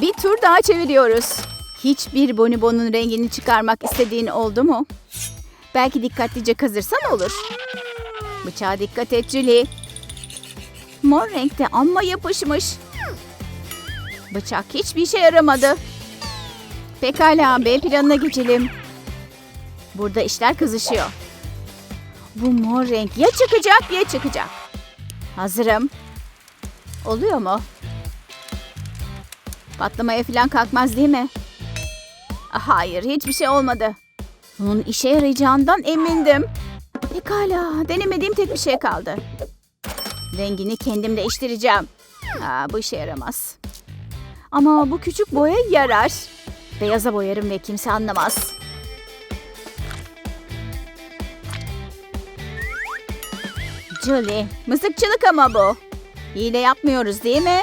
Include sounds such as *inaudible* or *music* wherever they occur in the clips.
Bir tur daha çeviriyoruz. Hiçbir bonibonun rengini çıkarmak istediğin oldu mu? Belki dikkatlice kazırsan olur. Bıçağa dikkat et Julie. Mor renkte amma yapışmış. Bıçak hiçbir işe yaramadı. Pekala B planına geçelim. Burada işler kızışıyor. Bu mor renk ya çıkacak ya çıkacak. Hazırım. Oluyor mu? Patlamaya falan kalkmaz değil mi? Hayır, hiçbir şey olmadı. Bunun işe yarayacağından emindim. Pekala, denemediğim tek bir şey kaldı. Rengini kendim değiştireceğim. Aa, bu işe yaramaz. Ama bu küçük boya yarar. Beyaza boyarım ve kimse anlamaz. Julie, mızıkçılık ama bu. Hile yapmıyoruz değil mi?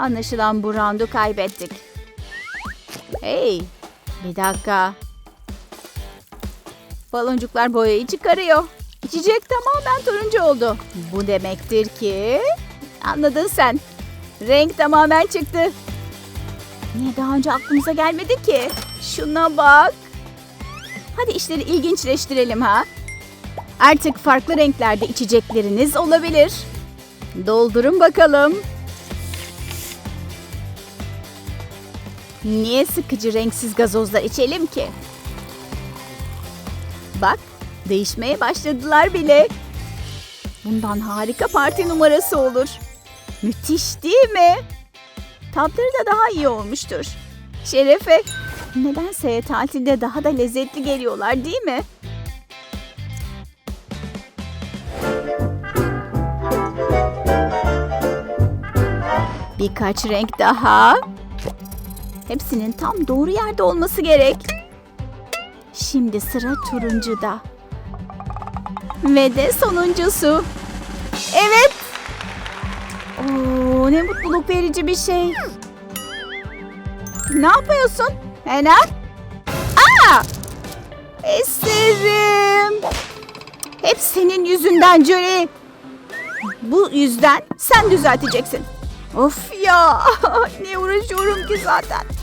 Anlaşılan bu roundu kaybettik. Hey, bir dakika. Baloncuklar boyayı çıkarıyor. İçecek tamamen turuncu oldu. Bu demektir ki... Anladın sen. Renk tamamen çıktı. Niye daha önce aklımıza gelmedi ki? Şuna bak. Hadi işleri ilginçleştirelim ha. Artık farklı renklerde içecekleriniz olabilir. Doldurun bakalım. Niye sıkıcı renksiz gazozlar içelim ki? Bak, değişmeye başladılar bile. Bundan harika parti numarası olur. Müthiş değil mi? Tatları da daha iyi olmuştur. Şerefe, nedense tatilde daha da lezzetli geliyorlar değil mi? Birkaç renk daha. Hepsinin tam doğru yerde olması gerek. Şimdi sıra turuncuda. Ve de sonuncusu. Evet. Oo, ne mutluluk verici bir şey. Ne yapıyorsun? Hena? Aa! Eserim. Hep senin yüzünden Johnny. Bu yüzden sen düzelteceksin. Of ya. *laughs* ne uğraşıyorum ki zaten.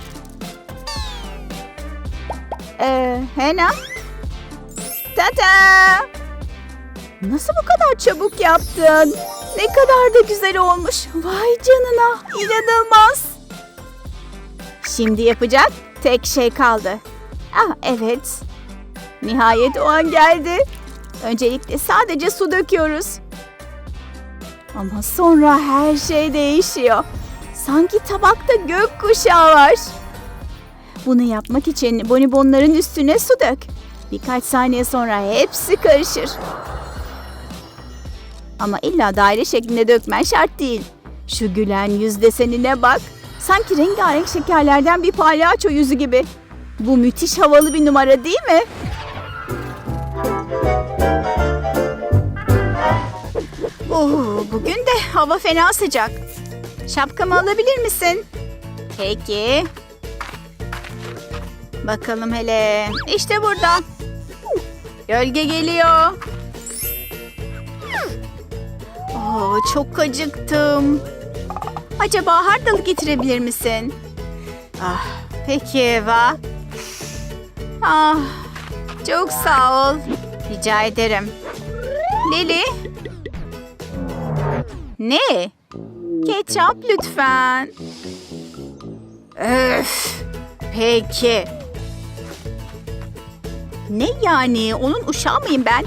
Ee, Hena? Tata! Nasıl bu kadar çabuk yaptın? Ne kadar da güzel olmuş. Vay canına. İnanılmaz. Şimdi yapacak tek şey kaldı. Ah evet. Nihayet o an geldi. Öncelikle sadece su döküyoruz. Ama sonra her şey değişiyor. Sanki tabakta gökkuşağı var. Bunu yapmak için bonibonların üstüne su dök. Birkaç saniye sonra hepsi karışır. Ama illa daire şeklinde dökmen şart değil. Şu gülen yüz desenine bak. Sanki rengarenk şekerlerden bir palyaço yüzü gibi. Bu müthiş havalı bir numara değil mi? Oo, bugün de hava fena sıcak. Şapkamı alabilir misin? Peki. Bakalım hele. İşte burada. Gölge geliyor. Oo, çok acıktım. Acaba hardal getirebilir misin? Ah, peki Eva. Ah, çok sağ ol. Rica ederim. Lili. Ne? Ketçap lütfen. Öf. Peki. Ne yani? Onun uşağı mıyım ben?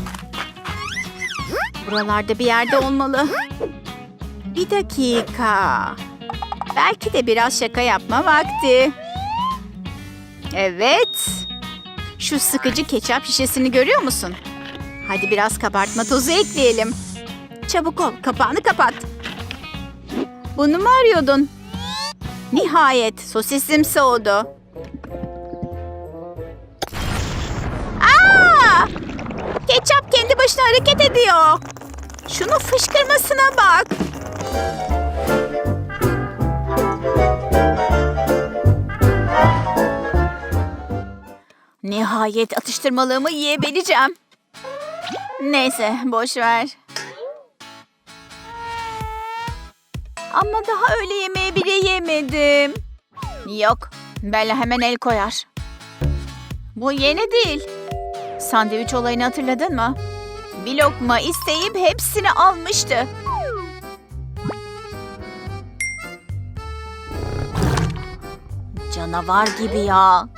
Buralarda bir yerde olmalı. Bir dakika. Belki de biraz şaka yapma vakti. Evet. Şu sıkıcı ketçap şişesini görüyor musun? Hadi biraz kabartma tozu ekleyelim. Çabuk ol, kapağını kapat. Bunu mu arıyordun? Nihayet sosisim soğudu. Ketçap kendi başına hareket ediyor. Şunu fışkırmasına bak. Nihayet atıştırmalığımı yiyebileceğim. Neyse boş ver. Ama daha öğle yemeği bile yemedim. Yok. Bella hemen el koyar. Bu yeni değil. Sandviç olayını hatırladın mı? Bir lokma isteyip hepsini almıştı. Canavar gibi ya.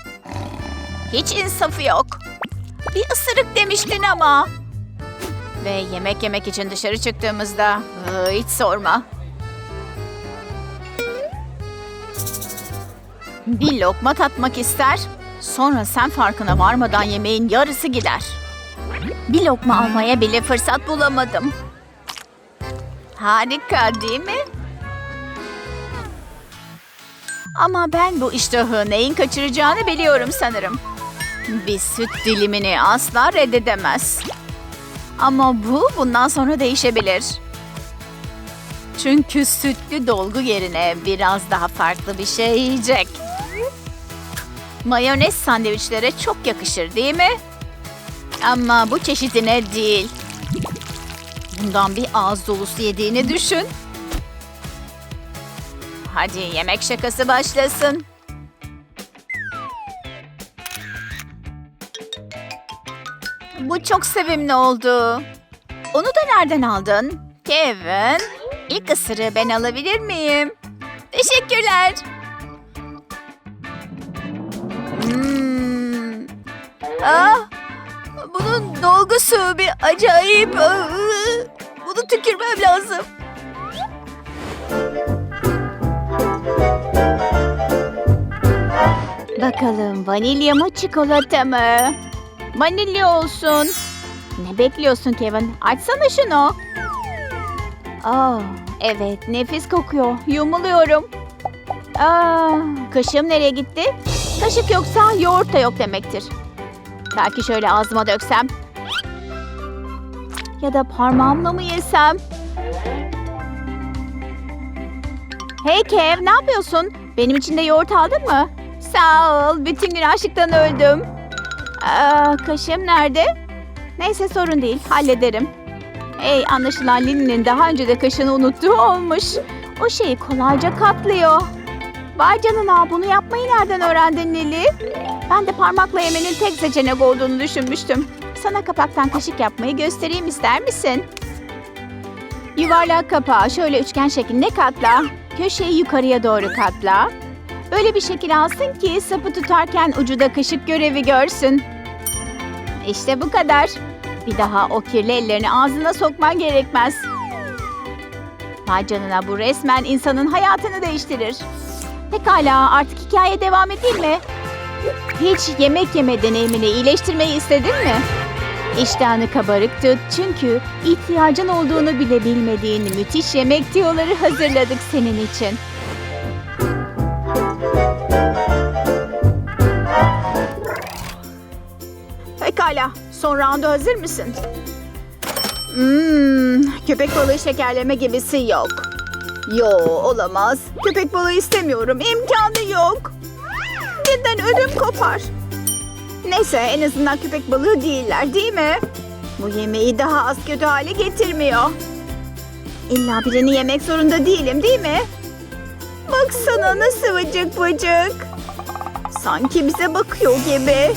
Hiç insafı yok. Bir ısırık demiştin ama. Ve yemek yemek için dışarı çıktığımızda ıı, hiç sorma. Bir lokma tatmak ister. Sonra sen farkına varmadan yemeğin yarısı gider. Bir lokma almaya bile fırsat bulamadım. Harika değil mi? Ama ben bu iştahı neyin kaçıracağını biliyorum sanırım. Bir süt dilimini asla reddedemez. Ama bu bundan sonra değişebilir. Çünkü sütlü dolgu yerine biraz daha farklı bir şey yiyecek. Mayonez sandviçlere çok yakışır değil mi? Ama bu çeşidine değil. Bundan bir ağız dolusu yediğini düşün. Hadi yemek şakası başlasın. Bu çok sevimli oldu. Onu da nereden aldın? Kevin, ilk ısırığı ben alabilir miyim? Teşekkürler. Hmm. Ah, bunun dolgusu bir acayip. Ah, Bunu tükürmem lazım. Bakalım vanilya mı çikolata mı? Vanilya olsun. Ne bekliyorsun Kevin? Açsana şunu. Aa, evet nefis kokuyor. Yumuluyorum. Aa, kaşığım nereye gitti? Kaşık yoksa yoğurt da yok demektir. Belki şöyle ağzıma döksem. Ya da parmağımla mı yesem? Hey Kev ne yapıyorsun? Benim için de yoğurt aldın mı? Sağ ol. Bütün gün açlıktan öldüm. Aa, kaşığım nerede? Neyse sorun değil. Hallederim. Hey anlaşılan Lili'nin daha önce de kaşığını unuttuğu olmuş. O şeyi kolayca katlıyor. Vay canına bunu yapmayı nereden öğrendin Lili? Ben de parmakla yemenin tek seçenek olduğunu düşünmüştüm. Sana kapaktan kaşık yapmayı göstereyim ister misin? Yuvarlak kapağı şöyle üçgen şeklinde katla. Köşeyi yukarıya doğru katla. Öyle bir şekil alsın ki sapı tutarken ucu da kaşık görevi görsün. İşte bu kadar. Bir daha o kirli ellerini ağzına sokman gerekmez. Vay canına bu resmen insanın hayatını değiştirir. Pekala artık hikaye devam edeyim mi? Hiç yemek yeme deneyimini iyileştirmeyi istedin mi? İştahını kabarık tut çünkü ihtiyacın olduğunu bile bilmediğin müthiş yemek tiyoları hazırladık senin için. Pekala, son rounda hazır mısın? Hmm, köpek balığı şekerleme gibisi yok. Yo, olamaz. Köpek balığı istemiyorum, imkanı yok. Birden ödüm kopar. Neyse, en azından köpek balığı değiller, değil mi? Bu yemeği daha az kötü hale getirmiyor. İlla birini yemek zorunda değilim, değil mi? Baksana nasıl vıcık vıcık. Sanki bize bakıyor gibi.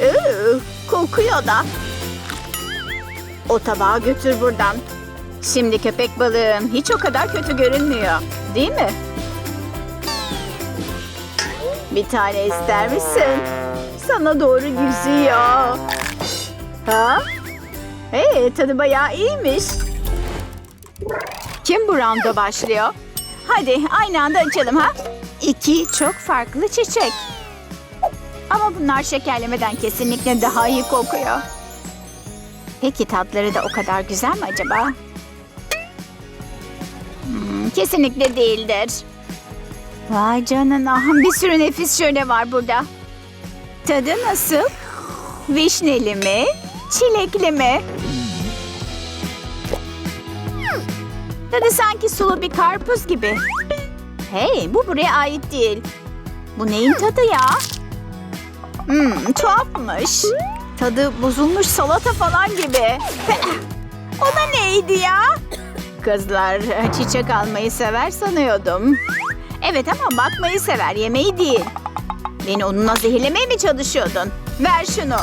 Iı, kokuyor da. O tabağı götür buradan. Şimdi köpek balığım hiç o kadar kötü görünmüyor. Değil mi? Bir tane ister misin? Sana doğru yüzüyor. Ha? Hey, tadı bayağı iyiymiş. Kim bu rounda başlıyor? Hadi aynı anda açalım ha. İki çok farklı çiçek. Ama bunlar şekerlemeden kesinlikle daha iyi kokuyor. Peki tatları da o kadar güzel mi acaba? Kesinlikle değildir. Vay canına bir sürü nefis şöyle var burada. Tadı nasıl? Vişneli mi? Çilekli mi? Tadı sanki sulu bir karpuz gibi. Hey bu buraya ait değil. Bu neyin tadı ya? Hmm, tuhafmış. Tadı bozulmuş salata falan gibi. *laughs* o da neydi ya? Kızlar *laughs* çiçek almayı sever sanıyordum. Evet ama bakmayı sever, yemeği değil. Beni onunla zehirlemeye mi çalışıyordun? Ver şunu.